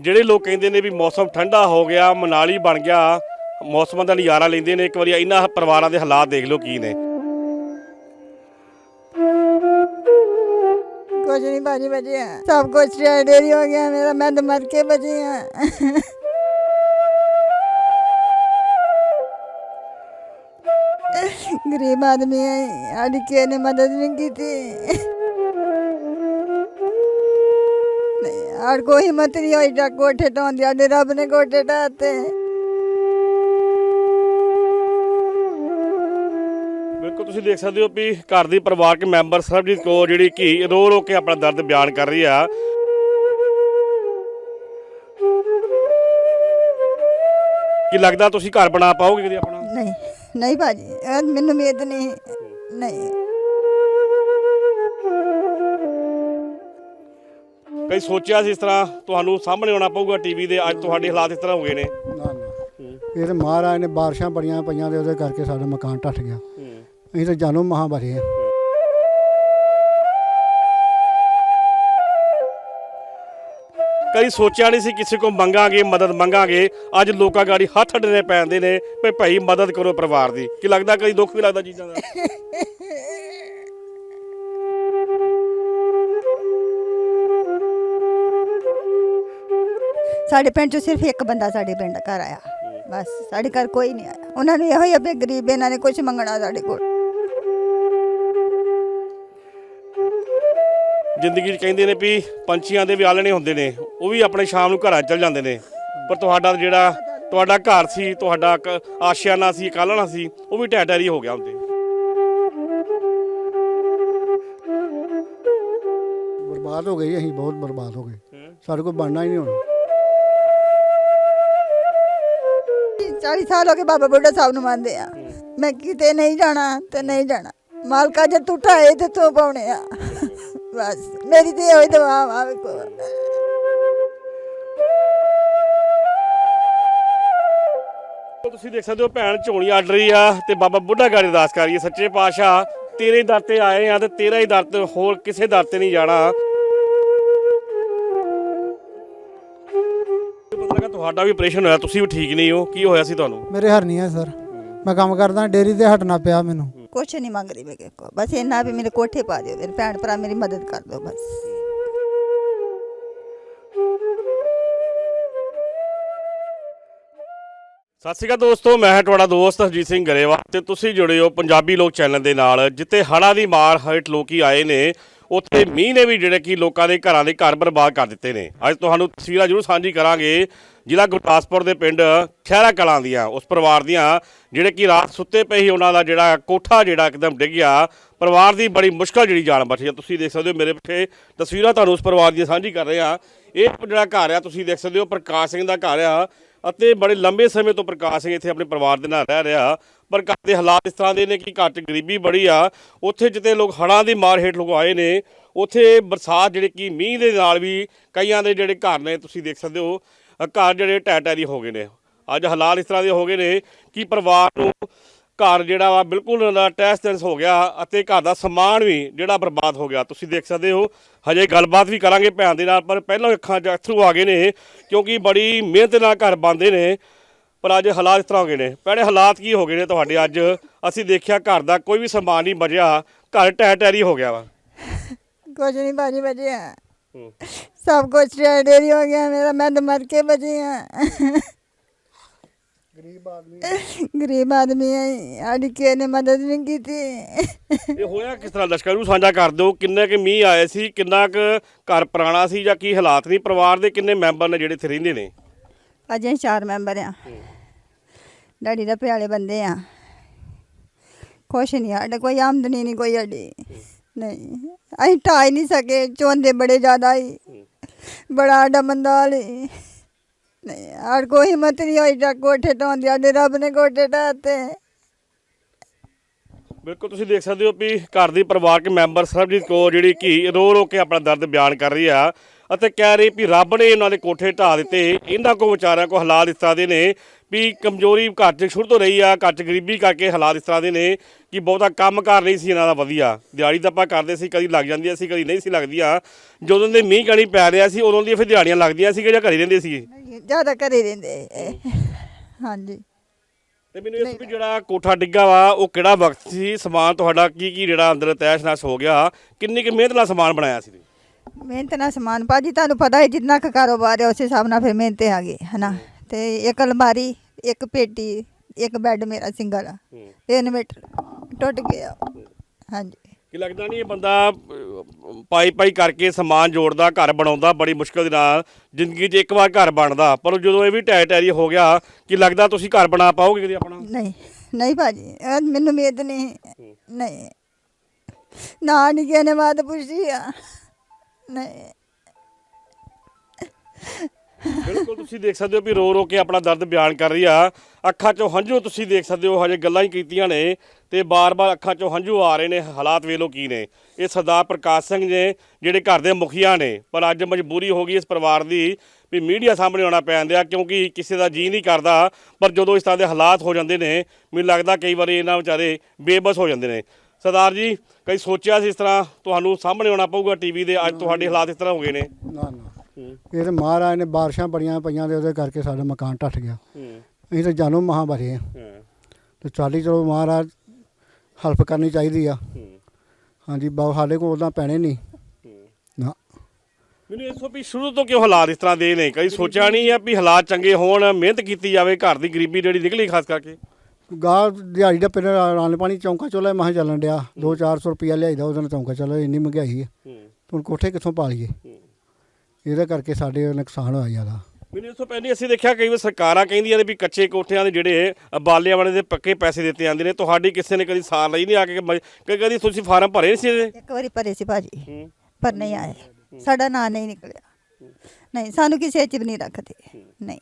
ਜਿਹੜੇ ਲੋਕ ਕਹਿੰਦੇ ਨੇ ਵੀ ਮੌਸਮ ਠੰਡਾ ਹੋ ਗਿਆ, ਮਨਾਲੀ ਬਣ ਗਿਆ, ਮੌਸਮਾਂ ਦਾ ਨਜ਼ਾਰਾ ਲੈਂਦੇ ਨੇ। ਇੱਕ ਵਾਰੀ ਇਹਨਾਂ ਪਰਿਵਾਰਾਂ ਦੇ ਹਾਲਾਤ ਦੇਖ ਲਓ ਕੀ ਨੇ। ਕੁਝ ਨਹੀਂ ਬਾਜੀ ਬਚਿਆ ਸਭ ਕੁਝ ਡੇਰੀ ਹੋ ਗਿਆ, ਮੇਰਾ ਮੈਂ ਤਾਂ ਮਰ ਕੇ ਬਚੀ ਹਾਂ ਗਰੀਬ ਆਦਮੀ ਹੈ ਸਾਡੀ ਨੇ ਮਦਦ ਨਹੀਂ ਕੀਤੀ। ਨਹੀਂ ਆੜ ਕੋਈ ਹਿੰਮਤ ਨਹੀਂ ਹੋਈ ਜਾ ਕੋਠੇ ਤੋਂ ਸਾਡੇ ਰੱਬ ਨੇ ਕੋਠੇ ਢਾਤੇ ਬਿਲਕੁਲ ਤੁਸੀਂ ਦੇਖ ਸਕਦੇ ਹੋ ਵੀ ਘਰ ਦੀ ਪਰਿਵਾਰਕ ਮੈਂਬਰ ਸਰਬਜੀਤ ਕੌਰ ਜਿਹੜੀ ਕਿ ਰੋ ਰੋ ਕੇ ਆਪਣਾ ਦਰਦ ਬਿਆਨ ਕਰ ਰਹੀ ਆ ਕੀ ਲੱਗਦਾ ਤੁਸੀਂ ਘਰ ਬਣਾ ਪਾਓਗੇ ਕਦੀ ਆਪਣਾ ਨਹੀਂ ਨਹੀਂ ਭਾਜੀ ਮੈਨੂੰ ਉਮੀਦ ਨਹੀਂ ਨਹੀਂ ਕਈ ਸੋਚਿਆ ਸੀ ਇਸ ਤਰ੍ਹਾਂ ਤੁਹਾਨੂੰ ਸਾਹਮਣੇ ਆਉਣਾ ਪਊਗਾ ਟੀਵੀ ਦੇ ਅੱਜ ਤੁਹਾਡੇ ਹਾਲਾਤ ਇਸ ਤਰ੍ਹਾਂ ਹੋ ਗਏ ਨੇ। ਨਾ ਨਾ। ਇਹ ਤੇ ਮਹਾਰਾਜ ਨੇ ਬਾਰਿਸ਼ਾਂ ਬੜੀਆਂ ਪਈਆਂ ਤੇ ਉਹਦੇ ਕਰਕੇ ਸਾਡਾ ਮਕਾਨ ਟੱਟ ਗਿਆ। ਅਸੀਂ ਤਾਂ ਜਾਨੋਂ ਮਹਾਂ ਬਰੇ ਹਾਂ ਕਈ ਸੋਚਿਆ ਨਹੀਂ ਸੀ ਕਿਸੇ ਕੋ ਮੰਗਾਂਗੇ ਮਦਦ ਮੰਗਾਂਗੇ। ਅੱਜ ਲੋਕਾਂ ਗਾੜੀ ਹੱਥ ਅੱਡਣੇ ਪੈਂਦੇ ਨੇ ਵੀ ਭਾਈ ਮਦਦ ਕਰੋ ਪਰਿਵਾਰ ਦੀ। ਕੀ ਲੱਗਦਾ ਕਈ ਦੁੱਖ ਵੀ ਲੱਗਦਾ ਚੀਜ਼ਾਂ ਦਾ? ਸਾਡੇ ਪਿੰਡ ਚੋਂ ਸਿਰਫ ਇੱਕ ਬੰਦਾ ਸਾਡੇ ਪਿੰਡ ਘਰ ਆਇਆ। ਬਸ ਸਾਡੇ ਘਰ ਕੋਈ ਨਹੀਂ ਆਇਆ। ਉਹਨਾਂ ਨੂੰ ਇਹੋ ਹੀ ਵੀ ਗਰੀਬ ਇਹਨਾਂ ਨੇ ਕੁਝ ਮੰਗਣਾ ਸਾਡੇ ਕੋਲ। ਜ਼ਿੰਦਗੀ 'ਚ ਕਹਿੰਦੇ ਨੇ ਵੀ ਪੰਛੀਆਂ ਦੇ ਵੀ ਆਲਣੇ ਹੁੰਦੇ ਨੇ ਉਹ ਵੀ ਆਪਣੇ ਸ਼ਾਮ ਨੂੰ ਘਰਾਂ ਚਲ ਜਾਂਦੇ ਨੇ। ਪਰ ਤੁਹਾਡਾ ਜਿਹੜਾ ਤੁਹਾਡਾ ਘਰ ਸੀ ਤੁਹਾਡਾ ਇੱਕ ਆਸ਼ਿਆਨਾ ਸੀ ਕਾਲਣਾ ਸੀ ਉਹ ਵੀ ਢਹਿ ਢੇਰੀ ਹੋ ਗਿਆ ਹੁੰਦੇ ਬਰਬਾਦ ਹੋ ਗਏ ਅਸੀਂ ਬਹੁਤ ਬਰਬਾਦ ਹੋ ਗਏ। ਸਾਡੇ ਕੋਲ ਬਣਨਾ ਹੀ ਨਹੀਂ ਹੁਣ। 40 ਸਾਲ ਹੋ ਗਏ ਬਾਬਾ ਬੁੱਢਾ ਸਾਹਿਬ ਨੂੰ ਮੰਨਦੇ ਆ। ਮੈਂ ਕਿਤੇ ਨਹੀਂ ਜਾਣਾ, ਤੇ ਨਹੀਂ ਜਾਣਾ। ਮਾਲਕਾ ਜੇ ਤੂੰ ਢਾਏ ਤੇ ਤੂੰ ਪਾਉਣੇ ਆ। ਬਸ, ਮੇਰੀ ਤੇ ਹੋਈ ਦਵਾ ਆ ਵੇਖੋ। ਤੁਸੀਂ ਦੇਖ ਸਕਦੇ ਹੋ, ਭੈਣ ਝੋਲੀ ਅੱਡ ਰਹੀ ਆ, ਤੇ ਬਾਬਾ ਬੁੱਢਾ ਗਾੜੀ ਅਰਦਾਸ ਕਰ ਰਹੀ ਹੈ ਸੱਚੇ ਪਾਤਸ਼ਾਹ, ਤੇਰੇ ਦਰ ਤੇ ਆਏ ਆ, ਤੇ ਤੇਰਾ ਹੀ ਦਰ ਤੇ ਹੋਰ ਕਿਸੇ ਦਰ ਤੇ ਨਹੀਂ ਜਾਣਾ। ਤੁਹਾਡਾ ਵੀ ਆਪਰੇਸ਼ਨ ਹੋਇਆ ਤੁਸੀਂ ਵੀ ਠੀਕ ਨਹੀਂ ਹੋ ਕੀ ਹੋਇਆ ਸੀ ਤੁਹਾਨੂੰ? ਮੇਰੇ ਹਰਨੀਆਂ ਸਰ। ਮੈਂ ਕੰਮ ਕਰਦਾ ਡੇਰੀ ਤੇ ਹਟਣਾ ਪਿਆ ਮੈਨੂੰ। ਕੁਛ ਨਹੀਂ ਮੰਗ ਰਹੀ ਮੈਂ ਕਿਸੇ ਕੋ ਬਸ ਇੰਨਾ ਵੀ ਮੇਰੇ ਕੋਠੇ ਪਾ ਦਿਓ ਮੇਰੇ ਭੈਣ ਭਰਾ ਮੇਰੀ ਮਦਦ ਕਰ ਦਿਓ ਬਸ। ਸਤਿ ਸ਼੍ਰੀ ਅਕਾਲ ਦੋਸਤੋ ਮੈਂ ਹਾਂ ਤੁਹਾਡਾ ਦੋਸਤ ਹਰਜੀਤ ਸਿੰਘ ਗਰੇਵਾਲ ਤੇ ਤੁਸੀਂ ਜੁੜੇ ਹੋ ਪੰਜਾਬੀ ਲੋਕ ਚੈਨਲ ਦੇ ਨਾਲ ਜਿੱਥੇ ਹੜ੍ਹਾਂ ਦੀ ਮਾਰ ਹੇਠ ਲੋਕੀ ਆਏ ਨੇ। ਉੱਥੇ ਮੀਂਹ ਨੇ ਵੀ ਜਿਹੜੇ ਕਿ ਲੋਕਾਂ ਦੇ ਘਰਾਂ ਦੇ ਘਰ ਬਰਬਾਦ ਕਰ ਦਿੱਤੇ ਨੇ। ਅੱਜ ਤੁਹਾਨੂੰ ਤਸਵੀਰਾਂ ਜ਼ਰੂਰ ਸਾਂਝੀ ਕਰਾਂਗੇ। ਜ਼ਿਲ੍ਹਾ ਗੁਰਦਾਸਪੁਰ ਦੇ ਪਿੰਡ ਖਹਿਰਾ ਕਲਾਂ ਦੀਆਂ, ਉਸ ਪਰਿਵਾਰ ਦੀਆਂ, ਜਿਹੜੇ ਕਿ ਰਾਤ ਸੁੱਤੇ ਪਏ ਹੀ ਉਹਨਾਂ ਦਾ ਜਿਹੜਾ ਕੋਠਾ ਜਿਹੜਾ ਇੱਕਦਮ ਡਿੱਗ ਗਿਆ। ਪਰਿਵਾਰ ਦੀ ਬੜੀ ਮੁਸ਼ਕਲ ਜਿਹੜੀ ਜਾਨ ਬਚੀ ਆ ਤੁਸੀਂ ਦੇਖ ਸਕਦੇ ਹੋ ਮੇਰੇ ਪਿੱਛੇ ਤਸਵੀਰਾਂ ਤੁਹਾਨੂੰ ਉਸ ਪਰਿਵਾਰ ਦੀਆਂ ਸਾਂਝੀ ਕਰ ਰਹੇ। ਹਾਂ ਇਹ ਜਿਹੜਾ ਘਰ ਆ, ਤੁਸੀਂ ਦੇਖ ਸਕਦੇ ਹੋ, ਪ੍ਰਕਾਸ਼ ਸਿੰਘ ਦਾ ਘਰ ਆ ਅਤੇ ਬੜੇ ਲੰਬੇ ਸਮੇਂ ਤੋਂ ਪ੍ਰਕਾਸ਼ ਸਿੰਘ ਇੱਥੇ ਆਪਣੇ ਪਰਿਵਾਰ ਦੇ ਨਾਲ ਰਹਿ ਰਿਹਾ। ਪਰ ਘਰ ਦੇ ਹਾਲਾਤ ਇਸ ਤਰ੍ਹਾਂ ਦੇ ਨੇ ਕਿ ਘਰ 'ਚ ਗਰੀਬੀ ਬੜੀ ਆ। ਉੱਥੇ ਜਿੱਤੇ ਲੋਕ ਹੜ੍ਹਾਂ ਦੀ ਮਾਰ ਹੇਠ ਲੋਕ ਆਏ ਨੇ, ਉੱਥੇ ਬਰਸਾਤ ਜਿਹੜੇ ਕਿ ਮੀਂਹ ਦੇ ਨਾਲ ਵੀ ਕਈਆਂ ਦੇ ਜਿਹੜੇ ਘਰ ਨੇ, ਤੁਸੀਂ ਦੇਖ ਸਕਦੇ ਹੋ ਘਰ ਜਿਹੜੇ ਟੈ ਟੈ ਦੀ ਹੋ ਗਏ ਨੇ। ਅੱਜ ਹਾਲਾਤ ਇਸ ਤਰ੍ਹਾਂ ਦੇ ਹੋ ਗਏ ਨੇ ਕਿ ਪਰਿਵਾਰ ਨੂੰ ਘਰ ਜਿਹੜਾ ਵਾ ਬਿਲਕੁਲ ਉਹਨਾਂ ਦਾ ਟੈਸ ਟੈਸ ਹੋ ਗਿਆ ਅਤੇ ਘਰ ਦਾ ਸਮਾਨ ਵੀ ਜਿਹੜਾ ਬਰਬਾਦ ਹੋ ਗਿਆ। ਤੁਸੀਂ ਦੇਖ ਸਕਦੇ ਹੋ ਹਜੇ ਗੱਲਬਾਤ ਵੀ ਕਰਾਂਗੇ ਭੈਣ ਦੇ ਨਾਲ ਪਰ ਪਹਿਲਾਂ ਅੱਖਾਂ 'ਚ ਅਥਰੂ ਆ ਗਏ ਨੇ ਕਿਉਂਕਿ ਬੜੀ ਮਿਹਨਤ ਨਾਲ ਘਰ ਬੰਦੇ ਨੇ ਪਰ ਅੱਜ ਹਾਲਾਤ ਇਸ ਤਰ੍ਹਾਂ ਹੋ ਗਏ ਨੇ। ਭੈਣੇ ਹਾਲਾਤ ਕੀ ਹੋ ਗਏ ਨੇ ਤੁਹਾਡੇ? ਅੱਜ ਅਸੀਂ ਦੇਖਿਆ ਘਰ ਦਾ ਕੋਈ ਵੀ ਸਮਾਨ ਨਹੀਂ ਬਚਿਆ ਘਰ ਟਹਿ ਟੈਰੀ ਹੋ ਗਿਆ ਵਾ। ਕੁਛ ਨਹੀਂ ਬਾਜੀ ਬਚਿਆ। ਸਭ ਕੁਝ ਡੇਰੀ ਹੋ ਗਿਆ ਮੇਰਾ ਮੈਂ ਤਾਂ ਮਰ ਕੇ ਬਚੀ ਹਾਂ ਗਰੀਬ ਆਦਮੀ ਗਰੀਬ ਆਦਮੀ ਹੈ ਸਾਡੀ ਕਿਸੇ ਨੇ ਮਦਦ ਨਹੀਂ ਕੀਤੀ। ਇਹ ਹੋਇਆ ਕਿਸ ਤਰ੍ਹਾਂ? ਲਸ਼ਕਰ ਨੂੰ ਸਾਂਝਾ ਕਰ ਦਿਓ ਕਿੰਨੇ ਕੁ ਮੀਂਹ ਆਏ ਸੀ ਕਿੰਨਾ ਕੁ ਘਰ ਪੁਰਾਣਾ ਸੀ ਜਾਂ ਕੀ ਹਾਲਾਤ ਨਹੀਂ ਪਰਿਵਾਰ ਦੇ ਕਿੰਨੇ ਮੈਂਬਰ ਨੇ ਜਿਹੜੇ ਇੱਥੇ ਰਹਿੰਦੇ ਨੇ? ਅਜੇ ਚਾਰ ਮੈਂਬਰ ਆ। ਡੈਡੀ ਦਾ ਪਿਆਲੇ ਬੰਦੇ ਆ। ਕੁਛ ਨਹੀਂ ਸਾਡੇ ਕੋਈ ਆਮਦਨੀ ਨਹੀਂ ਕੋਈ ਸਾਡੀ। ਨਹੀਂ ਅਸੀਂ ਢਾਹ ਹੀ ਨਹੀਂ ਸਕੇ ਚੋਂਦੇ ਬੜੇ ਜ਼ਿਆਦਾ ਹੀ। ਬੜਾ ਸਾਡਾ ਮੰਦਾ ਹਾਲ ਸੀ ਨਹੀਂ ਆੜ ਕੋਈ ਹਿੰਮਤ ਨਹੀਂ ਹੋਈ ਜਾ ਰੱਬ ਨੇ ਕੋਠੇ ਢਾਤੇ ਬਿਲਕੁਲ, ਤੁਸੀਂ ਦੇਖ ਸਕਦੇ ਹੋ ਵੀ ਘਰ ਦੀ ਪਰਿਵਾਰਕ ਮੈਂਬਰ ਸਰਬਜੀਤ ਕੌਰ, ਜਿਹੜੀ ਕਿ ਰੋ ਰੋ ਕੇ ਆਪਣਾ ਦਰਦ ਬਿਆਨ ਕਰ ਰਹੀ ਆ। ਅਤੇ ਕਹਿ ਰਹੇ ਵੀ ਰੱਬ ਨੇ ਇਹਨਾਂ ਦੇ ਕੋਠੇ ਢਾ ਦਿੱਤੇ। ਇਹਨਾਂ ਕੋ ਵਿਚਾਰਿਆਂ ਕੋ ਹਾਲਾਤ ਇਸ ਤਰ੍ਹਾਂ ਦੇ ਨੇ ਵੀ ਕਮਜ਼ੋਰੀ ਘਰ 'ਚ ਸ਼ੁਰੂ ਤੋਂ ਰਹੀ ਆ ਘਰ 'ਚ ਗਰੀਬੀ ਕਰਕੇ ਹਾਲਾਤ ਇਸ ਤਰ੍ਹਾਂ ਦੇ ਨੇ ਕਿ ਬਹੁਤਾ ਕੰਮ ਕਾਰ ਨਹੀਂ ਸੀ ਇਹਨਾਂ ਦਾ ਵਧੀਆ। ਦਿਹਾੜੀ ਤਾਂ ਆਪਾਂ ਕਰਦੇ ਸੀ ਕਦੀ ਲੱਗ ਜਾਂਦੀਆਂ ਸੀ ਕਦੀ ਨਹੀਂ ਸੀ ਲੱਗਦੀਆਂ। ਜਦੋਂ ਦੇ ਮੀਂਹ ਕਣੀ ਪੈ ਰਿਹਾ ਸੀ ਉਦੋਂ ਦੀਆਂ ਫਿਰ ਦਿਹਾੜੀਆਂ ਲੱਗਦੀਆਂ ਸੀ ਕਿ ਜਾਂ ਘਰੇ ਰਹਿੰਦੇ ਸੀ ਜ਼ਿਆਦਾ ਘਰੇ ਰਹਿੰਦੇ ਹਾਂਜੀ। ਤੇ ਮੈਨੂੰ ਇਸ ਵੀ ਜਿਹੜਾ ਕੋਠਾ ਡਿੱਗਾ ਵਾ ਉਹ ਕਿਹੜਾ ਵਕਤ ਸੀ? ਸਮਾਨ ਤੁਹਾਡਾ ਕੀ ਕੀ ਜਿਹੜਾ ਅੰਦਰ ਤੈਸ਼ ਨਸ ਹੋ ਗਿਆ? ਕਿੰਨੀ ਕਿ ਮਿਹਨਤ ਨਾਲ ਸਮਾਨ ਬਣਾਇਆ ਸੀ? ਮਿਹਨਤ ਨਾਲ ਸਮਾਨ ਭਾਜੀ ਤੁਹਾਨੂੰ ਪਤਾ ਹੈ ਜਿੰਨਾ ਕੁ ਕਾਰੋਬਾਰ ਹੈ ਉਸ ਹਿਸਾਬ ਨਾਲ ਫਿਰ ਮਿਹਨਤ ਆ ਗਈ ਹਨਾ? ਤੇ ਇੱਕ ਅਲਮਾਰੀ ਇੱਕ ਪੇਟੀ ਇੱਕ ਬੈੱਡ ਮੇਰਾ ਸਿੰਗਲ ਆ। ਤਿੰਨ ਮੀਟਰ ਟੁੱਟ ਗਿਆ। ਹਾਂਜੀ। ਕੀ ਲੱਗਦਾ ਨਹੀਂ ਇਹ ਬੰਦਾ ਅਹ, ਪਾਈ ਪਾਈ ਕਰਕੇ ਸਮਾਨ ਜੋੜਦਾ ਘਰ ਬਣਾਉਂਦਾ ਬੜੀ ਮੁਸ਼ਕਲ ਦੇ ਨਾਲ ਜ਼ਿੰਦਗੀ 'ਚ ਇੱਕ ਵਾਰ ਘਰ ਬਣਦਾ ਪਰ ਜਦੋਂ ਇਹ ਵੀ ਟੈ ਟੈਰੀ ਹੋ ਗਿਆ ਕੀ ਲੱਗਦਾ ਤੁਸੀਂ ਘਰ ਬਣਾ ਪਾਓਗੇ ਕਦੇ ਆਪਣਾ? ਨਹੀਂ ਨਹੀਂ ਭਾਜੀ ਇਹ ਮੈਨੂੰ ਉਮੀਦ ਨਹੀਂ ਨਹੀਂ ਨਾ ਨਹੀਂ। ਕਿਸੇ ਨੇ ਬਾਤ ਪੁੱਛੀ ਆ। ਨਹੀਂ ਬਿਲਕੁਲ ਤੁਸੀਂ ਦੇਖ ਸਕਦੇ ਹੋ ਵੀ ਰੋ ਰੋ ਕੇ ਆਪਣਾ ਦਰਦ ਬਿਆਨ ਕਰ ਰਹੀ ਆ। ਅੱਖਾਂ 'ਚੋਂ ਹੰਝੂ ਤੁਸੀਂ ਦੇਖ ਸਕਦੇ ਹੋ, ਹਜੇ ਗੱਲਾਂ ਹੀ ਕੀਤੀਆਂ ਨੇ ਤੇ ਬਾਰ-ਬਾਰ ਅੱਖਾਂ 'ਚੋਂ ਹੰਝੂ ਆ ਰਹੇ ਨੇ, ਹਾਲਾਤ ਵੇਲੋ ਕੀ ਨੇ। ਇਹ ਸਰਦਾਰ ਪ੍ਰਕਾਸ਼ ਸਿੰਘ ਨੇ, ਜਿਹੜੇ ਘਰ ਦੇ ਮੁਖੀਆ ਨੇ, ਪਰ ਅੱਜ ਮਜਬੂਰੀ ਹੋ ਗਈ ਇਸ ਪਰਿਵਾਰ ਦੀ ਵੀ ਮੀਡੀਆ ਸਾਹਮਣੇ ਆਉਣਾ ਪੈਂਦਾ ਕਿਉਂਕਿ ਕਿਸੇ ਦਾ ਜੀ ਨਹੀਂ ਕਰਦਾ, ਪਰ ਜਦੋਂ ਇਸ ਤਰ੍ਹਾਂ ਦੇ ਹਾਲਾਤ ਹੋ ਜਾਂਦੇ ਨੇ, ਮੈਨੂੰ ਲੱਗਦਾ ਕਈ ਵਾਰੀ ਇਹਨਾਂ ਵਿਚਾਰੇ ਬੇਬਸ ਹੋ ਜਾਂਦੇ ਨੇ। ਸਰਦਾਰ ਜੀ ਕਈ ਸੋਚਿਆ ਸੀ ਇਸ ਤਰ੍ਹਾਂ ਤੁਹਾਨੂੰ ਸਾਹਮਣੇ ਆਉਣਾ ਪਊਗਾ ਟੀਵੀ ਦੇ ਅੱਜ ਤੁਹਾਡੇ ਹਾਲਾਤ ਇਸ ਤਰ੍ਹਾਂ ਹੋ ਗਏ ਨੇ। ਨਾ ਨਾ। ਇਹ ਤੇ ਮਹਾਰਾਜ ਨੇ ਬਾਰਿਸ਼ਾਂ ਬੜੀਆਂ ਪਈਆਂ ਤੇ ਉਹਦੇ ਕਰਕੇ ਸਾਡਾ ਮਕਾਨ ਟੱਟ ਗਿਆ। ਹੂੰ। ਅਸੀਂ ਤਾਂ ਜਾਨੋਂ ਮਹਾਂ ਬਰੇ ਆ ਹਾਂ। ਤੇ ਚਾਲੀ ਚਲੋ ਮਹਾਰਾਜ ਹੈਲਪ ਕਰਨੀ ਚਾਹੀਦੀ ਆ। ਹੂੰ। ਹਾਂਜੀ ਬਾਬਾ ਸਾਡੇ ਕੋਲ ਉਦਾਂ ਪੈਣੇ ਨਹੀਂ। ਨਾ। ਮੈਨੂੰ ਇਸ ਤੋਂ ਵੀ ਸ਼ੁਰੂ ਤੋਂ ਕਿਉਂ ਹਾਲਾਤ ਇਸ ਤਰ੍ਹਾਂ ਦੇ ਨੇ? ਕਈ ਸੋਚਿਆ ਨਹੀਂ ਆ ਵੀ ਹਾਲਾਤ ਚੰਗੇ ਹੋਣ ਮਿਹਨਤ ਕੀਤੀ ਜਾਵੇ ਘਰ ਦੀ ਗਰੀਬੀ ਜਿਹੜੀ ਨਿਕਲੀ ਖਾਸ ਕਰਕੇ। ਗਾਹ ਦਿਹਾੜੀ ਦਾ ਪਿੰਡ ਰਾਨ ਪਾਣੀ ਚੌਂਕਾ ਚੋਲਾ ਮਹਾਂ ਚੱਲਣ ਡਿਆ। 2-400 ਰੁਪਿਆ ਲਿਆਈਦਾ ਉਹਦੇ ਨਾਲ ਚੌਂਕਾ ਚੱਲ ਇੰਨੀ ਮਹਿੰਗਾਈ ਹੈ ਹੂੰ। ਹੁਣ ਕੋਠੇ ਕਿੱਥੋਂ ਪਾ ਲਈਏ ਇਹਦੇ ਕਰਕੇ ਸਾਡੇ ਨੁਕਸਾਨ ਹੋਇਆ ਜ਼ਿਆਦਾ। ਮੈਨੂੰ ਇਸ ਤੋਂ ਪਹਿਲੇ ਅਸੀਂ ਦੇਖਿਆ ਕਈ ਵਾਰ ਸਰਕਾਰਾਂ ਕਹਿੰਦੀਆਂ ਨੇ ਵੀ ਕੱਚੇ ਕੋਠਿਆਂ ਦੇ ਜਿਹੜੇ ਬਾਲਿਆਂ ਵਾਲੇ ਦੇ ਪੱਕੇ ਪੈਸੇ ਦਿੱਤੇ ਜਾਂਦੇ ਨੇ ਤੁਹਾਡੀ ਕਿਸੇ ਨੇ ਕਦੀ ਸਾਰ ਲਈ ਨਹੀਂ ਆ ਕੇ ਕਿ ਕਦੀ ਤੁਸੀਂ ਫਾਰਮ ਭਰੇ ਨਹੀਂ ਸੀ ਇਹਦੇ? ਇੱਕ ਵਾਰੀ ਭਰੇ ਸੀ ਭਾਜੀ। ਹੂੰ। ਪਰ ਨਹੀਂ ਆਏ। ਸਾਡਾ ਨਾਂ ਨਹੀਂ ਨਿਕਲਿਆ। ਨਹੀਂ ਸਾਨੂੰ ਕਿਸੇ ਚ ਵੀ ਨਹੀਂ ਰੱਖਦੇ। ਨਹੀਂ।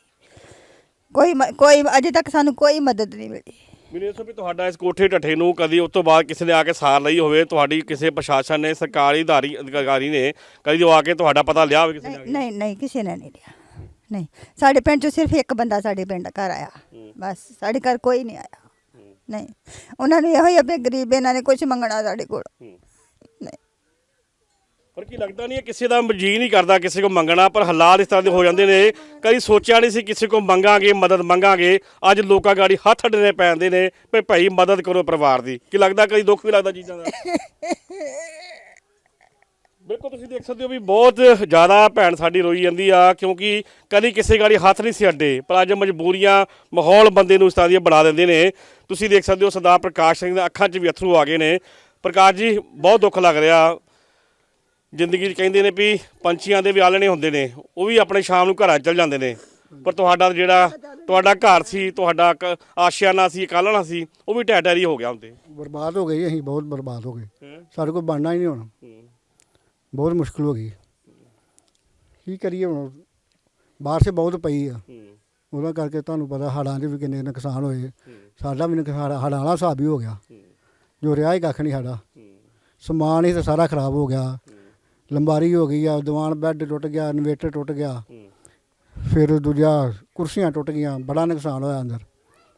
ਕੋਈ ਮ- ਕੋਈ ਅਜੇ ਤੱਕ ਸਾਨੂੰ ਕੋਈ ਮਦਦ ਨਹੀਂ ਮਿਲੀ। ਮੈਨੂੰ ਇਸ ਤੋਂ ਵੀ ਤੁਹਾਡਾ ਇਸ ਕੋਠੇ ਢੱਠੇ ਨੂੰ ਕਦੀ ਉਸ ਤੋਂ ਬਾਅਦ ਕਿਸੇ ਨੇ ਆ ਕੇ ਸਾਰ ਲਈ ਹੋਵੇ ਤੁਹਾਡੀ ਕਿਸੇ ਪ੍ਰਸ਼ਾਸਨ ਨੇ ਸਰਕਾਰੀ ਅਧਾਰੀ ਅਧਿਕਾਰੀ ਨੇ ਕਦੀ ਉਹ ਆ ਕੇ ਤੁਹਾਡਾ ਪਤਾ ਲਿਆ ਹੋਵੇ ਕਿਸੇ ਨੇ ਆ ਨਹੀਂ ਕੇ? ਨਹੀਂ ਨਹੀਂ ਕਿਸੇ ਨੇ ਨਹੀਂ ਲਿਆ। ਨਹੀਂ ਸਾਡੇ ਪਿੰਡ ਚੋਂ ਸਿਰਫ ਇੱਕ ਬੰਦਾ ਸਾਡੇ ਪਿੰਡ ਘਰ ਆਇਆ। ਬਸ ਸਾਡੇ ਘਰ ਕੋਈ ਨਹੀਂ ਆਇਆ। ਨਹੀਂ ਉਹਨਾਂ ਨੂੰ ਇਹੋ ਹੀ ਆਪਣੇ ਗਰੀਬ ਇਹਨਾਂ ਨੇ ਕੁਝ ਮੰਗਣਾ ਸਾਡੇ ਕੋਲ। ਪਰ ਕੀ ਲੱਗਦਾ ਨਹੀਂ ਹੈ ਕਿਸੇ ਦਾ ਜੀ ਨਹੀਂ ਕਰਦਾ, ਕਿਸੇ ਕੋ ਮੰਗਣਾ, ਪਰ ਹਾਲਾਤ ਇਸ ਤਰ੍ਹਾਂ ਦੇ ਹੋ ਜਾਂਦੇ ਨੇ। ਕਦੀ ਸੋਚਿਆ ਨਹੀਂ ਸੀ ਕਿਸੇ ਕੋ ਮੰਗਾਂਗੇ, ਮਦਦ ਮੰਗਾਂਗੇ। ਅੱਜ ਲੋਕਾਂ ਗਾੜੀ ਹੱਥ ਅੱਡਣੇ ਪੈਂਦੇ ਨੇ ਵੀ ਭਾਈ ਮਦਦ ਕਰੋ ਪਰਿਵਾਰ ਦੀ। ਕੀ ਲੱਗਦਾ, ਕਦੀ ਦੁੱਖ ਵੀ ਲੱਗਦਾ ਚੀਜ਼ਾਂ ਦਾ? ਬਿਲਕੁਲ ਤੁਸੀਂ ਦੇਖ ਸਕਦੇ ਹੋ ਵੀ ਬਹੁਤ ਜ਼ਿਆਦਾ ਭੈਣ ਸਾਡੀ ਰੋਈ ਜਾਂਦੀ ਆ, ਕਿਉਂਕਿ ਕਦੀ ਕਿਸੇ ਗਾੜੀ ਹੱਥ ਨਹੀਂ ਸੀ ਅੱਡੇ। ਪਰ ਅੱਜ ਮਜਬੂਰੀਆਂ ਮਾਹੌਲ ਬੰਦੇ ਨੂੰ ਇਸ ਤਰ੍ਹਾਂ ਦੀਆਂ ਬਣਾ ਦਿੰਦੇ ਨੇ। ਤੁਸੀਂ ਦੇਖ ਸਕਦੇ ਹੋ ਸਰਦਾਰ ਪ੍ਰਕਾਸ਼ ਸਿੰਘ ਦੇ ਅੱਖਾਂ 'ਚ ਵੀ ਅਥਰੂ ਆ ਗਏ ਨੇ। ਪ੍ਰਕਾਸ਼ ਜੀ, ਬਹੁਤ ਦੁੱਖ ਲੱਗ ਰਿਹਾ। ਜ਼ਿੰਦਗੀ 'ਚ ਕਹਿੰਦੇ ਨੇ ਵੀ ਪੰਛੀਆਂ ਦੇ ਵੀ ਆਲਣੇ ਹੁੰਦੇ ਨੇ ਉਹ ਵੀ ਆਪਣੇ ਸ਼ਾਮ ਨੂੰ ਘਰਾਂ ਚਲ ਜਾਂਦੇ ਨੇ। ਪਰ ਤੁਹਾਡਾ ਜਿਹੜਾ ਤੁਹਾਡਾ ਘਰ ਸੀ ਤੁਹਾਡਾ ਕ- ਆਸ਼ਿਆਨਾ ਸੀ ਕਾਲਣਾ ਸੀ ਉਹ ਵੀ ਢਹਿ ਢੇਰੀ ਹੋ ਗਿਆ ਹੁੰਦੇ ਬਰਬਾਦ ਹੋ ਗਏ ਜੀ ਅਸੀਂ ਬਹੁਤ ਬਰਬਾਦ ਹੋ ਗਏ। ਸਾਡੇ ਕੋਲ ਬਣਨਾ ਹੀ ਨਹੀਂ ਹੁਣ। ਬਹੁਤ ਮੁਸ਼ਕਲ ਹੋ ਗਈ। ਕੀ ਕਰੀਏ ਹੁਣ? ਬਾਰਿਸ਼ ਬਹੁਤ ਪਈ ਆ। ਉਹਦਾ ਕਰਕੇ ਤੁਹਾਨੂੰ ਪਤਾ ਹੜਾਂ ਦੇ ਵੀ ਕਿੰਨੇ ਨੁਕਸਾਨ ਹੋਏ। ਸਾਡਾ ਵੀ ਨੁਕਸਾਨ ਹੜਾਂ ਵਾਲਾ ਹਿਸਾਬ ਹੀ ਹੋ ਗਿਆ। ਜੋ ਰਿਹਾ ਹੀ ਕੱਖ ਨਹੀਂ ਸਾਡਾ। ਸਮਾਨ ਹੀ ਤਾਂ ਸਾਰਾ ਖਰਾਬ ਹੋ ਗਿਆ। ਲੰਬਾਰੀ ਹੋ ਗਈ ਆ ਦੀਵਾਨ ਬੈੱਡ ਟੁੱਟ ਗਿਆ ਇਨਵੇਟਰ ਟੁੱਟ ਗਿਆ। ਫਿਰ ਦੂਜਾ ਕੁਰਸੀਆਂ ਟੁੱਟ ਗਈਆਂ ਬੜਾ ਨੁਕਸਾਨ ਹੋਇਆ ਅੰਦਰ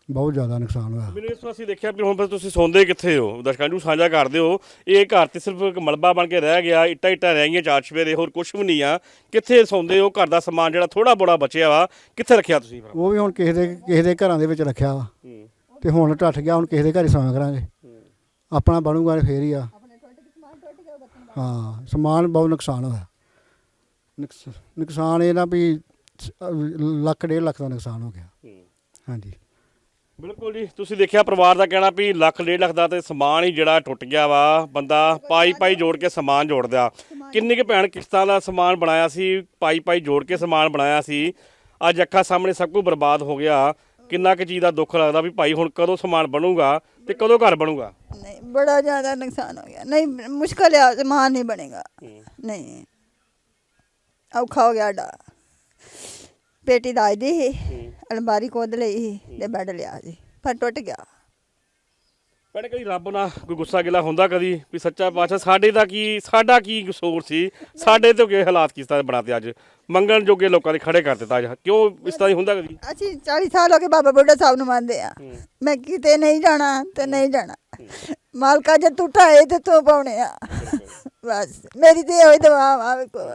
ਬਹੁਤ ਜ਼ਿਆਦਾ ਨੁਕਸਾਨ ਹੋਇਆ। ਮੈਨੂੰ ਇਸ ਵਾਰ ਅਸੀਂ ਦੇਖਿਆ ਵੀ ਹੁਣ ਫਿਰ ਤੁਸੀਂ ਸੌਂਦੇ ਕਿੱਥੇ ਹੋ? ਦਰਸ਼ਕਾਂ ਨੂੰ ਸਾਂਝਾ ਕਰਦੇ ਹੋ ਇਹ ਘਰ ਤੇ ਸਿਰਫ ਇੱਕ ਮਲਬਾ ਬਣ ਕੇ ਰਹਿ ਗਿਆ ਇੱਟਾਂ ਇੱਟਾਂ ਰਹਿ ਗਈਆਂ ਚਾਰ ਚਵੇਰੇ ਹੋਰ ਕੁਝ ਵੀ ਨਹੀਂ ਆ। ਕਿੱਥੇ ਸੌਂਦੇ ਹੋ? ਘਰ ਦਾ ਸਮਾਨ ਜਿਹੜਾ ਥੋੜਾ ਬੋੜਾ ਬਚਿਆ ਵਾ ਕਿੱਥੇ ਰੱਖਿਆ ਤੁਸੀਂ ਫਿਰ? ਉਹ ਵੀ ਹੁਣ ਕਿਸੇ ਦੇ ਕਿਸੇ ਦੇ ਘਰਾਂ ਦੇ ਵਿੱਚ ਰੱਖਿਆ ਵਾ। ਤੇ ਹੁਣ ਟੱਟ ਗਿਆ ਹੁਣ ਕਿਸੇ ਦੇ ਘਰ ਹੀ ਸੌਂ ਕਰਾਂਗੇ। ਆਪਣਾ ਬਣੂਗਾ ਫੇਰ ਹੀ ਆ। ਹਾਂ ਸਮਾਨ ਬਹੁਤ ਨੁਕਸਾਨ ਹੋਇਆ। ਨੁਕਸ- ਨੁਕਸਾਨ ਇਹ ਨਾ ਵੀ ਸ- ਲੱਖ ਡੇਢ ਲੱਖ ਦਾ ਨੁਕਸਾਨ ਹੋ ਗਿਆ। ਹਾਂਜੀ। ਬਿਲਕੁਲ ਜੀ ਤੁਸੀਂ ਦੇਖਿਆ ਪਰਿਵਾਰ ਦਾ ਕਹਿਣਾ ਵੀ ਲੱਖ ਡੇਢ ਲੱਖ ਦਾ ਤੇ ਸਮਾਨ ਹੀ ਜਿਹੜਾ ਟੁੱਟ ਗਿਆ ਵਾ ਬੰਦਾ ਪਾਈ ਪਾਈ ਜੋੜ ਕੇ ਸਮਾਨ ਜੋੜਦਾ। ਕਿੰਨੀ ਕੁ ਭੈਣ ਕਿਸ਼ਤਾਂ ਦਾ ਸਮਾਨ ਬਣਾਇਆ ਸੀ ਪਾਈ ਪਾਈ ਜੋੜ ਕੇ ਸਮਾਨ ਬਣਾਇਆ ਸੀ। ਅੱਜ ਅੱਖਾਂ ਸਾਹਮਣੇ ਸਭ ਕੁਝ ਬਰਬਾਦ ਹੋ ਗਿਆ। ਕਿੰਨਾ ਕੁ ਚੀਜ਼ ਦਾ ਦੁੱਖ ਲੱਗਦਾ ਵੀ ਭਾਈ ਹੁਣ ਕਦੋਂ ਸਮਾਨ ਬਣੂਗਾ ਤੇ ਕਦੋਂ ਘਰ ਬਣੂਗਾ? ਨਹੀਂ ਬੜਾ ਜ਼ਿਆਦਾ ਨੁਕਸਾਨ ਹੋ ਗਿਆ। ਨਹੀਂ ਮੁਸ਼ਕਲ ਹੈ ਸਮਾਨ ਨਹੀਂ ਬਣੇਗਾ। ਨਹੀਂ ਔਖਾ ਹੋ ਗਿਆ ਡਾ ਪੇਟੀ ਦਾ ਦੀ ਸੀ ਅਲਮਾਰੀ ਕੋਦ ਲਈ ਸੀ ਤੇ ਬੈੱਡ ਲਿਆ ਸੀ ਪਰ ਟੁੱਟ ਗਿਆ। ਭੈਣੇ ਕਦੀ ਰੱਬ ਨਾਲ ਕੋਈ ਗੁੱਸਾ ਗਿਲਾ ਹੁੰਦਾ ਕਦੀ? ਵੀ ਸੱਚਾ ਪਾਤਸ਼ਾਹ ਸਾਡੇ ਦਾ ਕੀ ਸਾਡਾ ਕੀ ਕਸੂਰ ਸੀ? ਸਾਡੇ ਤੋਂ ਕੀ ਹਾਲਾਤ ਕਿਸ ਤਰ੍ਹਾਂ ਬਣਾਤੇ ਅੱਜ? ਮੰਗਣ ਜੋਗੇ ਲੋਕਾਂ ਦੇ ਖੜੇ ਕਰ ਦਿੱਤਾ ਅੱਜ। ਕਿਉਂ ਇਸ ਤਰ੍ਹਾਂ ਹੀ ਹੁੰਦਾ ਕਦੀ? ਅਸੀਂ 40 ਸਾਲ ਹੋ ਗਏ ਬਾਬਾ ਬੁੱਢਾ ਸਾਹਿਬ ਨੂੰ ਮੰਨਦੇ ਆ। ਮੈਂ ਕਿਤੇ ਨਹੀਂ ਜਾਣਾ ਤੇ ਨਹੀਂ ਜਾਣਾ। ਮਾਲਕਾ ਜੇ ਤੂੰ ਢਾਏ ਤੇ ਤੂੰ ਪਾਉਣੇ ਆ। ਬਸ ਮੇਰੀ ਤੇ ਹੋਈ ਦਵਾ ਆਵੇ ਕੋ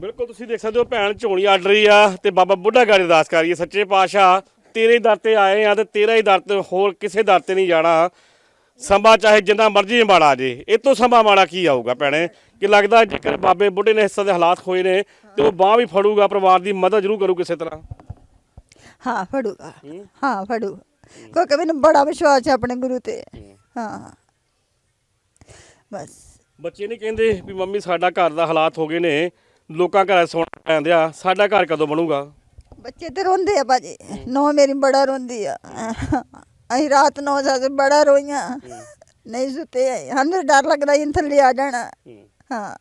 ਬਿਲਕੁਲ ਤੁਸੀਂ ਦੇਖ ਸਕਦੇ ਹੋ ਭੈਣ ਝੋਲੀ ਰਹੀ ਆ ਤੇ ਬਾਬਾ ਬੁੱਢਾ ਗਾੜੀ ਅਰਦਾਸ ਕਰ ਰਹੀ ਹੈ ਸੱਚੇ ਪਾਤਸ਼ਾਹ। ਤੇਰੇ ਦਰ ਤੇ ਆਏ ਆ ਤੇ ਤੇਰਾ ਹੀ ਦਰ ਤੇ ਹੋਰ ਕਿਸੇ ਦਰ ਤੇ ਨਹੀਂ ਜਾਣਾ। ਸਮਾਂ ਚਾਹੇ ਜਿੰਨਾ ਮਰਜ਼ੀ ਮਾੜਾ ਜੇ। ਇਹ ਤੋਂ ਸਮਾਂ ਮਾੜਾ ਕੀ ਆਊਗਾ ਭੈਣੇ? ਕਿ ਲੱਗਦਾ ਜੇਕਰ ਬਾਬੇ ਬੁੱਢੇ ਨੇ ਤਰ੍ਹਾਂ ਦੇ ਹਾਲਾਤ ਹੋਏ ਨੇ ਤੇ ਉਹ ਬਾਹ ਵੀ ਫੜੂਗਾ ਪਰਿਵਾਰ ਦੀ ਮਦਦ ਜ਼ਰੂਰ ਕਰੂ ਕਿਸੇ ਤਰ੍ਹਾਂ। ਹਾਂ ਫੜੂਗਾ। ਹਾਂ। ਫੜੂ ਕਿਉਂਕਿ ਮੈਨੂੰ ਬੜਾ ਵਿਸ਼ਵਾਸ ਹੈ ਆਪਣੇ ਗੁਰੂ ਤੇ। ਹਾਂ। ਬਸ। ਬੱਚੇ ਨਹੀਂ ਕਹਿੰਦੇ ਵੀ ਮੰਮੀ ਸਾਡਾ ਘਰ ਦਾ ਹਾਲਾਤ ਹੋ ਗਏ ਨੇ। ਲੋਕਾਂ ਘਰਾਂ ਸੋਣਾ ਪੈਂਦੇ ਆ ਸਾਡਾ ਘਰ ਕਦੋਂ ਬਣੂਗਾ? ਬੱਚੇ ਤੇ ਰੋਂਦੇ ਆ ਭਾਜੀ। ਨੋ ਮੇਰੀ ਬੜਾ ਰੋਂਦੀ ਆ। ਅਸੀਂ ਰਾਤ ਨੌ ਵਜੇ ਬੜਾ ਰੋਈਆਂ। ਨਹੀਂ ਸੁੱਤੇ ਸਾਨੂੰ ਡਰ ਲੱਗਦਾ ਇਹ ਥੱਲੇ ਆ ਜਾਣਾ। ਹਾਂ।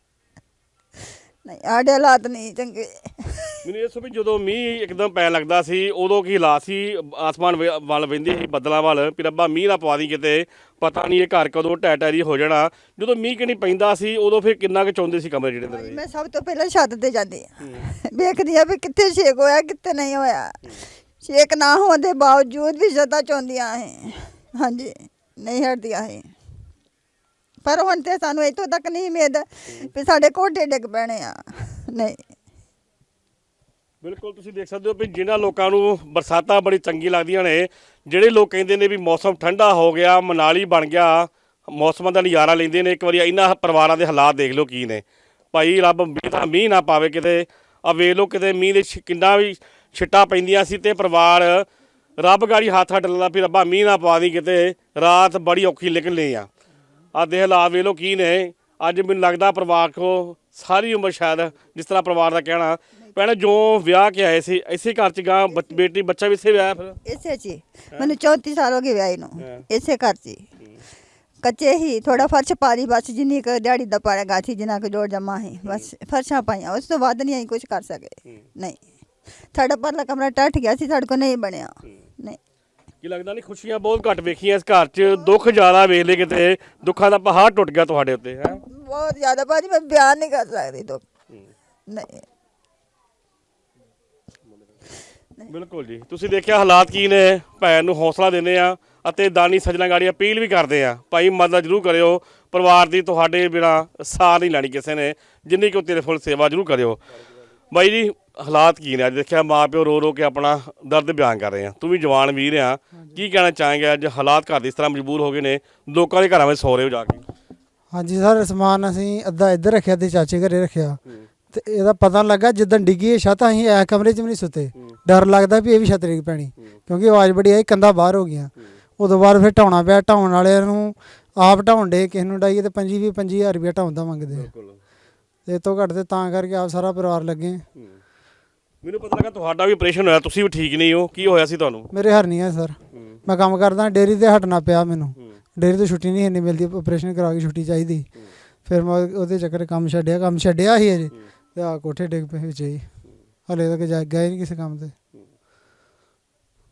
ਨਹੀਂ ਆਡੇ ਹਾਲਾਤ ਨਹੀਂ ਚੰਗੇ। ਮੈਨੂੰ ਇਹ ਸੋ ਵੀ ਜਦੋਂ ਮੀਂਹ ਇੱਕਦਮ ਪੈਣ ਲੱਗਦਾ ਸੀ ਉਦੋਂ ਕੀ ਹਾਲਾਤ ਸੀ? ਆਸਮਾਨ ਵ- ਵੱਲ ਵਹਿੰਦੇ ਸੀ ਬੱਦਲਾਂ ਵੱਲ। ਵੀ ਰੱਬਾ ਮੀਂਹ ਨਾ ਪਵਾ ਦੀ ਕਿਤੇ। ਪਤਾ ਨਹੀਂ ਇਹ ਘਰ ਕਦੋਂ ਟੈ ਟੈਰੀ ਹੋ ਜਾਣਾ। ਜਦੋਂ ਮੀਂਹ ਕਿ ਨਹੀਂ ਪੈਂਦਾ ਸੀ ਉਦੋਂ ਫਿਰ ਕਿੰਨਾ ਕੁ ਚਾਹੁੰਦੇ ਸੀ ਕਮਰੇ ਜਿਹੜੇ ਭਾਜੀ, ਮੈਂ ਸਭ ਤੋਂ ਪਹਿਲਾਂ ਛੱਤ ਤੇ ਜਾਂਦੀ ਆ ਵੇਖਦੀ ਆ ਵੀ ਕਿੱਥੇ ਛੇਕ ਹੋਇਆ ਕਿੱਥੇ ਨਹੀਂ ਹੋਇਆ। ਛੇਕ ਨਾ ਹੋਣ ਦੇ ਬਾਵਜੂਦ ਵੀ ਜਦਾ ਚਾਹੁੰਦੀਆਂ ਹੈ ਹਾਂਜੀ ਨਹੀਂ ਹਟਦੀਆਂ ਹੈ ਪਰ ਹੁਣ ਤੇ ਸਾਨੂੰ ਇੱਥੋਂ ਤੱਕ ਨਹੀਂ ਉਮੀਦ ਵੀ ਸਾਡੇ ਕੋਠੇ ਡਿੱਗ ਪੈਣੇ ਆ। ਨਹੀਂ। ਬਿਲਕੁਲ ਤੁਸੀਂ ਦੇਖ ਸਕਦੇ ਹੋ ਵੀ ਜਿਨ੍ਹਾਂ ਲੋਕਾਂ ਨੂੰ ਬਰਸਾਤਾਂ ਬੜੀ ਚੰਗੀ ਲੱਗਦੀਆਂ ਨੇ, ਜਿਹੜੇ ਲੋਕ ਕਹਿੰਦੇ ਨੇ ਵੀ ਮੌਸਮ ਠੰਡਾ ਹੋ ਗਿਆ, ਮਨਾਲੀ ਬਣ ਗਿਆ, ਮੌਸਮਾਂ ਦਾ ਨਜ਼ਾਰਾ ਲੈਂਦੇ ਨੇ, ਇੱਕ ਵਾਰੀ ਇਹਨਾਂ ਪਰਿਵਾਰਾਂ ਦੇ ਹਾਲਾਤ ਦੇਖ ਲਓ ਕੀ ਨੇ। ਭਾਈ ਰੱਬ ਮੀਂਹ ਤਾਂ ਮੀਂਹ ਨਾ ਪਾਵੇ ਕਿਤੇ ਆ ਵੇਖ ਲਓ ਕਿਤੇ ਮੀਂਹ ਦੇ ਛ- ਕਿੰਨਾ ਵੀ ਛਿੱਟਾਂ ਪੈਂਦੀਆਂ ਸੀ ਤੇ ਪਰਿਵਾਰ ਰੱਬ ਗਾੜੀ ਹੱਥ ਹੱਟ ਲੈਂਦਾ ਵੀ ਰੱਬਾ ਮੀਂਹ ਨਾ ਪਾ ਦੀ ਕਿਤੇ, ਰਾਤ ਬੜੀ ਔਖੀ ਨਿਕਲਣੀ ਆ। ਆ ਦੇਖ ਹਾਲਾਤ ਵੇਖ ਲਓ ਕੀ ਨੇ, ਅੱਜ ਮੈਨੂੰ ਲੱਗਦਾ ਪਰਿਵਾਰ ਕੋ ਸਾਰੀ ਉਮਰ ਸ਼ਾਇਦ ਜਿਸ ਤਰ੍ਹਾਂ ਪਰਿਵਾਰ ਦਾ ਕਹਿਣਾ ਭੈਣੇ ਜੋ ਵਿਆਹ ਕੇ ਆਏ ਸੀ ਇਸੇ ਘਰ ਚ ਗਾਂ ਬੱਚ- ਬੇਟੀ ਬੱਚਾ ਵੀ ਇਸੇ ਵਿਆਹ ਫਿਰ? ਇਸੇ 'ਚ ਹੀ। ਮੈਨੂੰ 34 ਸਾਲ ਹੋ ਗਏ ਵਿਆਹੀ ਨੂੰ। ਹਾਂ। ਇਸੇ ਘਰ 'ਚ ਹੀ। ਕੱਚੇ ਹੀ ਥੋੜਾ ਫਰਸ਼ ਪਾਰੀ ਬਸ ਜਿੰਨੀ ਕੁ ਦਿਹਾੜੀ ਦਾ ਪਾੜਾ ਗਾਥੀ ਜਿੰਨਾ ਕੁ ਜੋੜ ਜਮਾ ਹੈ ਬਸ ਫਰਸ਼ਾਂ ਪਾਈਆਂ। ਉਸ ਤੋਂ ਵੱਧ ਨਹੀਂ ਅਸੀਂ ਕੁਝ ਕਰ ਸਕੇ। ਨਹੀਂ। ਸਾਡਾ ਪਰਲਾ ਕਮਰਾ ਟੱਟ ਗਿਆ ਸੀ ਸਾਡੇ ਕੋਲ ਨਹੀਂ ਬਣਿਆ। ਨਹੀਂ। ਕੀ ਲੱਗਦਾ ਨਹੀਂ ਖੁਸ਼ੀਆਂ ਬਹੁਤ ਘੱਟ ਵੇਖੀਆਂ ਇਸ ਘਰ ਚ। ਦੁੱਖ ਜ਼ਿਆਦਾ ਵੇਖ ਲਏ ਕਿਤੇ ਦੁੱਖਾਂ ਦਾ ਪਹਾੜ ਟੁੱਟ ਗਿਆ ਤੁਹਾਡੇ ਉੱਤੇ ਹੈ? ਬਹੁਤ ਜ਼ਿਆਦਾ ਭਾਜੀ ਮੈਂ ਬਿਆਨ ਨਹੀਂ ਕਰ ਸਕਦੀ ਤੋਂ ਨਹੀਂ। ਬਿਲਕੁਲ ਜੀ। ਤੁਸੀਂ ਦੇਖਿਆ ਹਾਲਾਤ ਕੀ ਨੇ? ਭੈਣ ਨੂੰ ਹੌਸਲਾ ਦਿੰਦੇ ਆ ਅਤੇ ਦਾਨੀ ਸੱਜਣਾ ਗਾੜੀ ਅਪੀਲ ਵੀ ਕਰਦੇ ਆ ਭਾਈ ਮਦਦ ਜ਼ਰੂਰ ਕਰਿਓ। ਪਰਿਵਾਰ ਦੀ ਤੁਹਾਡੇ ਬਿਨਾ ਸਾਹ ਨਹੀਂ ਲੈਣੀ ਕਿਸੇ ਨੇ। ਜਿੰਨੀ ਕਿ ਤੇਰੇ ਫੁੱਲ ਸੇਵਾ ਜ਼ਰੂਰ ਕਰਿਓ। ਬਾਈ ਜੀ ਹਾਲਾਤ ਕੀ ਨੇ? ਅੱਜ ਦੇਖਿਆ ਮਾਂ ਪਿਓ ਰੋ ਰੋ ਕੇ ਆਪਣਾ ਦਰਦ ਬਿਆਨ ਕਰ ਰਹੇ ਆ ਤੂੰ ਵੀ ਜਵਾਨ ਵੀਰ ਆ ਕੀ ਕਹਿਣਾ ਚਾਹਾਂਗੇ? ਅੱਜ ਹਾਲਾਤ ਘਰ ਦੇ ਇਸ ਤਰ੍ਹਾਂ ਮਜਬੂਰ ਹੋ ਗਏ ਨੇ। ਲੋਕਾਂ ਦੇ ਘਰਾਂ ਵਿੱਚ ਸੌ ਰਹੇ ਹੋ ਜਾ ਕੇ। ਹਾਂਜੀ ਸਰ ਸਮਾਨ ਅਸੀਂ ਅੱਧਾ ਇੱਧਰ ਰੱਖਿਆ ਤੇ ਚਾਚੇ ਘਰੇ ਰੱਖਿਆ। ਤੇ ਇਹਦਾ ਪਤਾ ਲੱਗਾ ਜਿੱਦਣ ਡਿੱਗੀ ਇਹ ਛੱਤ ਅਸੀਂ ਐ ਕਮਰੇ 'ਚ ਵੀ ਨਹੀਂ ਸੁੱਤੇ। ਡਰ ਲੱਗਦਾ ਵੀ ਇਹ ਵੀ ਛੱਤ ਡਿੱਗ ਪੈਣੀ ਕਿਉਂਕਿ ਆਵਾਜ਼ ਬੜੀ ਆਈ ਕੰਧਾਂ ਬਾਹਰ ਹੋ ਗਈਆਂ। ਉਦੋਂ ਬਾਅਦ ਫਿਰ ਢਾਉਣਾ ਪਿਆ ਢਾਉਣ ਵਾਲਿਆਂ ਨੂੰ ਆਪ ਢਾਉਣ ਦੇ ਕਿਸੇ ਨੂੰ ਡਾਈਏ ਤੇ 25 ਵੀ 25000 ਰੁਪਏ ਢਾਉਂਦਾ ਮੰਗਦੇ ਆ। ਤੇ ਇਹ ਤੋਂ ਘੱਟ ਤੇ ਤਾਂ ਕਰਕੇ ਆਪ ਸਾਰਾ ਪਰਿਵਾਰ ਲੱਗੇ। ਮੈਨੂੰ ਪਤਾ ਲੱਗਾ ਤੁਹਾਡਾ ਵੀ ਆਪਰੇਸ਼ਨ ਹੋਇਆ ਤੁਸੀਂ ਵੀ ਠੀਕ ਨਹੀਂ ਹੋ ਕੀ ਹੋਇਆ ਸੀ ਤੁਹਾਨੂੰ? ਮੇਰੇ ਹਰਨੀਆਂ ਸਰ। ਮੈਂ ਕੰਮ ਕਰਦਾ ਡੇਰੀ ਤੇ ਹਟਣਾ ਪਿਆ ਮੈਨੂੰ। ਡੇਰੀ ਤੋਂ ਛੁੱਟੀ ਨਹੀਂ ਇੰਨੀ ਮਿਲਦੀ ਆਪਰੇਸ਼ਨ ਕਰਾ ਕੇ ਛੁੱਟੀ ਚਾਹੀਦੀ। ਫਿਰ ਮੈਂ ਉਹਦੇ ਚੱਕਰ ਕੰਮ ਛੱਡਿਆ ਕੰਮ ਛੱਡਿਆ ਸੀ ਅਜੇ ਤੇ ਆ ਕੋਠੇ ਡਿੱਗ ਪਏ ਵਿੱਚ ਹੀ। ਹਲੇ ਤੱਕ ਜਾ ਗਿਆ ਹੀ ਨਹੀਂ ਕਿਸੇ ਕੰਮ ਤੇ।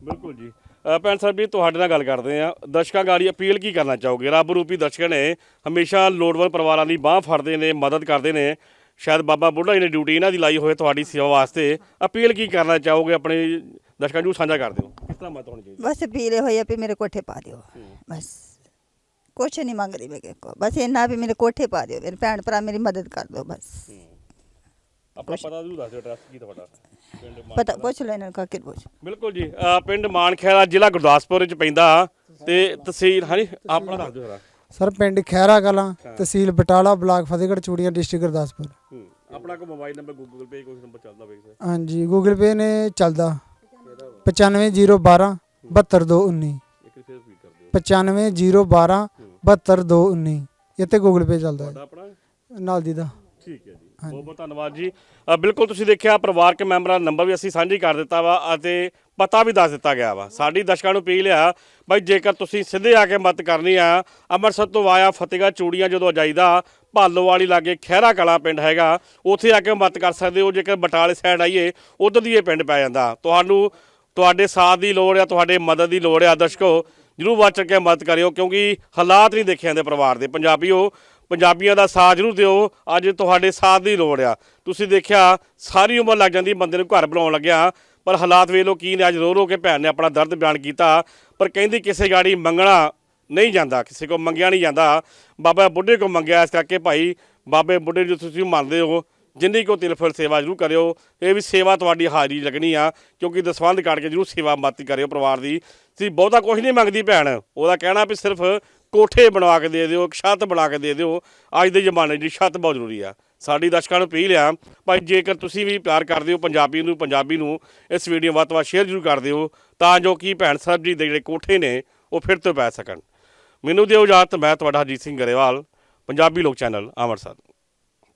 ਬਿਲਕੁਲ ਜੀ। ਅ, ਭੈਣ ਸਾਹਿਬ ਵੀ ਤੁਹਾਡੇ ਨਾਲ ਗੱਲ ਕਰਦੇ ਆ ਦਰਸ਼ਕਾਂ ਗਾੜੀ ਅਪੀਲ ਕੀ ਕਰਨਾ ਚਾਹੋਗੇ? ਰੱਬ ਰੂਪੀ ਦਰਸ਼ਕ ਨੇ ਹਮੇਸ਼ਾ ਲੋੜਵੰਦ ਪਰਿਵਾਰਾਂ ਦੀ ਬਾਹ ਫੜਦੇ ਨੇ ਮਦਦ ਕਰਦੇ ਨੇ। ਸ਼ਾਇਦ ਬਾਬਾ ਬੁੱਢਾ ਜੀ ਨੇ ਡਿਊਟੀ ਇਹਨਾਂ ਦੀ ਲਾਈ ਹੋਏ ਤੁਹਾਡੀ ਸੇਵਾ ਵਾਸਤੇ। ਅਪੀਲ ਕੀ ਕਰਨਾ ਚਾਹੋਗੇ ਆਪਣੇ ਦਰਸ਼ਕਾਂ ਨੂੰ ਸਾਂਝਾ ਕਰ ਦਿਓ? ਕਿਸ ਤਰ੍ਹਾਂ ਮਦਦ ਹੋਣੀ ਚਾਹੀਦੀ? ਬਸ ਪੀਲੇ ਹੋਏ ਆ ਵੀ ਮੇਰੇ ਕੋਠੇ ਪਾ ਦਿਓ। ਬਸ। ਕੁਛ ਨਹੀਂ ਮੰਗਦੀ ਮੈਂ ਕਿਸੇ ਕੋ ਬਸ ਇੰਨਾ ਵੀ ਮੇਰੇ ਕੋਠੇ ਪਾ ਦਿਓ। ਮੇਰੇ ਭੈਣ ਭਰਾ ਮੇਰੀ ਮਦਦ ਕਰ ਦਿਓ। ਬਸ। ਆਪਣਾ ਪਤਾ ਜ਼ਰੂਰ ਦੱਸ ਦਿਓ ਐਡਰੈਸ ਕੀ ਤੁਹਾਡਾ? ਪਿੰਡ ਮਾਨ- ਪਤਾ ਪੁੱਛ ਲਓ ਇਹਨਾਂ ਨੂੰ ਕਾਕਿਰ ਪੁੱਛ। ਬਿਲਕੁਲ ਜੀ ਪਿੰਡ ਮਾਨਖੇੜਾ ਜ਼ਿਲ੍ਹਾ ਗੁਰਦਾਸਪੁਰ ਵਿੱਚ ਪੈਂਦਾ। ਤੇ ਤਹਿਸੀਲ ਹਾਂਜੀ ਆਪਣਾ ਦੱਸ ਦਿਓ ਜਰਾ। ਸਰ ਪਿੰਡ ਖੈਰਾ ਕਲਾਂ ਤਹਿਸੀਲ ਬਟਾਲਾ ਬਲਾਕ ਫਤਿਹਗੜ੍ਹ ਚੂੜੀਆਂ ਡਿਸਟ੍ਰਿਕਟ ਗੁਰਦਾਸਪੁਰ। ਆਪਣਾ ਕੋਈ ਮੋਬਾਈਲ ਨੰਬਰ ਗੂਗਲ ਪੇ ਕੋਈ ਨੰਬਰ ਚੱਲਦਾ ਵੇਖ ਸਕਦੇ। ਹਾਂਜੀ ਗੂਗਲ ਪੇ ਨੇ ਚੱਲਦਾ। 95012 72219 ਇੱਕ ਵਾਰ ਫੇਰ ਰਿਪੀਟ ਕਰ ਦਿਓ। 95012 72219 ਇਹ ਤੇ ਗੂਗਲ ਪੇ ਚੱਲਦਾ ਤੁਹਾਡਾ ਆਪਣਾ? ਹੈ ਨਾਲ ਦੀ ਦਾ। ਠੀਕ ਹੈ ਜੀ। ਬਹੁਤ ਬਹੁਤ ਧੰਨਵਾਦ ਜੀ। ਅ, ਬਿਲਕੁਲ ਤੁਸੀਂ ਦੇਖਿਆ ਪਰਿਵਾਰਕ ਮੈਂਬਰਾਂ ਦਾ ਨੰਬਰ ਵੀ ਅਸੀਂ ਸਾਂਝੀ ਕਰ ਦਿੱਤਾ ਵਾ ਅਤੇ ਪਤਾ ਵੀ ਦੱਸ ਦਿੱਤਾ ਗਿਆ ਵਾ। ਸਾਡੀ ਦਰਸ਼ਕਾਂ ਨੂੰ ਅਪੀਲ ਆ ਬਾਈ ਜੇਕਰ ਤੁਸੀਂ ਸਿੱਧੇ ਆ ਕੇ ਮਦਦ ਕਰਨੀ ਆ ਅੰਮ੍ਰਿਤਸਰ ਤੋਂ ਆਇਆ ਫਤਿਹਗੜ੍ਹ ਚੂੜੀਆਂ ਜਦੋਂ ਜਾਈਦਾ ਭਾਲੋ ਵਾਲੀ ਲਾਗੇ ਖਹਿਰਾ ਕਲਾ ਪਿੰਡ ਹੈਗਾ ਉੱਥੇ ਆ ਕੇ ਮਦਦ ਕਰ ਸਕਦੇ ਹੋ। ਜੇਕਰ ਬਟਾਲੇ ਸਾਈਡ ਆਈਏ ਉਧਰ ਦੀ ਇਹ ਪਿੰਡ ਪੈ ਜਾਂਦਾ। ਤੁਹਾਨੂੰ ਤੁਹਾਡੇ ਸਾਥ ਦੀ ਲੋੜ ਆ ਤੁਹਾਡੇ ਮਦਦ ਦੀ ਲੋੜ ਆ। ਦਰਸ਼ਕੋ ਜਰੂਰ ਵੱਧ ਚੜ ਕੇ ਮਦਦ ਕਰਿਓ ਕਿਉਂਕਿ ਹਾਲਾਤ ਨਹੀਂ ਦੇਖੇ ਜਾਂਦੇ ਪਰਿਵਾਰ ਦੇ। ਪੰਜਾਬੀਓ ਪੰਜਾਬੀਆਂ ਦਾ ਸਾਥ ਜ਼ਰੂਰ ਦਿਓ, ਅੱਜ ਤੁਹਾਡੇ ਸਾਥ ਦੀ ਲੋੜ ਆ। ਤੁਸੀਂ ਦੇਖਿਆ, ਸਾਰੀ ਉਮਰ ਲੱਗ ਜਾਂਦੀ ਬੰਦੇ ਨੂੰ ਘਰ ਬਣਾਉਣ ਲੱਗਿਆ। ਪਰ ਹਾਲਾਤ ਵੇਖ ਲਓ ਕੀ ਨੇ, ਅੱਜ ਰੋ ਰੋ ਕੇ ਭੈਣ ਨੇ ਆਪਣਾ ਦਰਦ ਬਿਆਨ ਕੀਤਾ। ਪਰ ਕਹਿੰਦੀ ਕਿਸੇ ਗਾੜੀ ਮੰਗਣਾ ਨਹੀਂ ਜਾਂਦਾ, ਕਿਸੇ ਕੋ ਮੰਗਿਆ ਨਹੀਂ ਜਾਂਦਾ। ਬਾਬਾ ਬੁੱਢੇ ਕੋ ਮੰਗਿਆ, ਇਸ ਕਰਕੇ ਭਾਈ ਬਾਬੇ ਬੁੱਢੇ ਜੋ ਤੁਸੀਂ ਮੰਨਦੇ ਹੋ, ਜਿੰਨੀ ਕੋ ਤਿਲ ਫੁਲ ਸੇਵਾ ਜ਼ਰੂਰ ਕਰਿਓ। ਇਹ ਵੀ ਸੇਵਾ ਤੁਹਾਡੀ ਹਾਜ਼ਰੀ ਲੱਗਣੀ ਆ, ਕਿਉਂਕਿ ਦਸਵੰਧ ਕੱਢ ਕੇ ਜ਼ਰੂਰ ਸੇਵਾ ਮਾਤੀ ਕਰਿਓ ਪਰਿਵਾਰ ਦੀ। ਤੁਸੀਂ ਬਹੁਤਾ ਕੁਝ ਨਹੀਂ ਮੰਗਦੀ ਭੈਣ। ਉਹਦਾ ਕਹਿਣਾ ਵੀ ਸਿਰਫ ਕੋਠੇ ਬਣਾ ਕੇ ਦੇ ਦਿਓ, ਇੱਕ ਛੱਤ ਬਣਾ ਕੇ ਦੇ ਦਿਓ। ਅੱਜ ਦੇ ਜ਼ਮਾਨੇ 'ਚ ਛੱਤ ਬਹੁਤ ਜ਼ਰੂਰੀ ਆ। ਸਾਡੀ ਦਰਸ਼ਕਾਂ ਨੂੰ ਅਪੀਲ ਆ, ਭਾਈ ਜੇਕਰ ਤੁਸੀਂ ਵੀ ਪਿਆਰ ਕਰਦੇ ਹੋ ਪੰਜਾਬੀ ਨੂੰ ਪੰਜਾਬੀ ਨੂੰ, ਇਸ ਵੀਡੀਓ ਵੱਧ ਤੋਂ ਵੱਧ ਸ਼ੇਅਰ ਜ਼ਰੂਰ ਕਰ ਦਿਓ, ਤਾਂ ਜੋ ਕਿ ਭੈਣ ਸਾਹਿਬ ਜੀ ਦੇ ਜਿਹੜੇ ਕੋਠੇ ਨੇ, ਉਹ ਫਿਰ ਤੋਂ ਪੈ ਸਕਣ। ਮੈਨੂੰ ਦਿਓ ਇਜਾਜ਼ਤ, ਮੈਂ ਤੁਹਾਡਾ ਹਰਜੀਤ ਸਿੰਘ ਗਰੇਵਾਲ, ਪੰਜਾਬੀ ਲੋਕ ਚੈਨਲ, ਅੰਮ੍ਰਿਤਸਰ।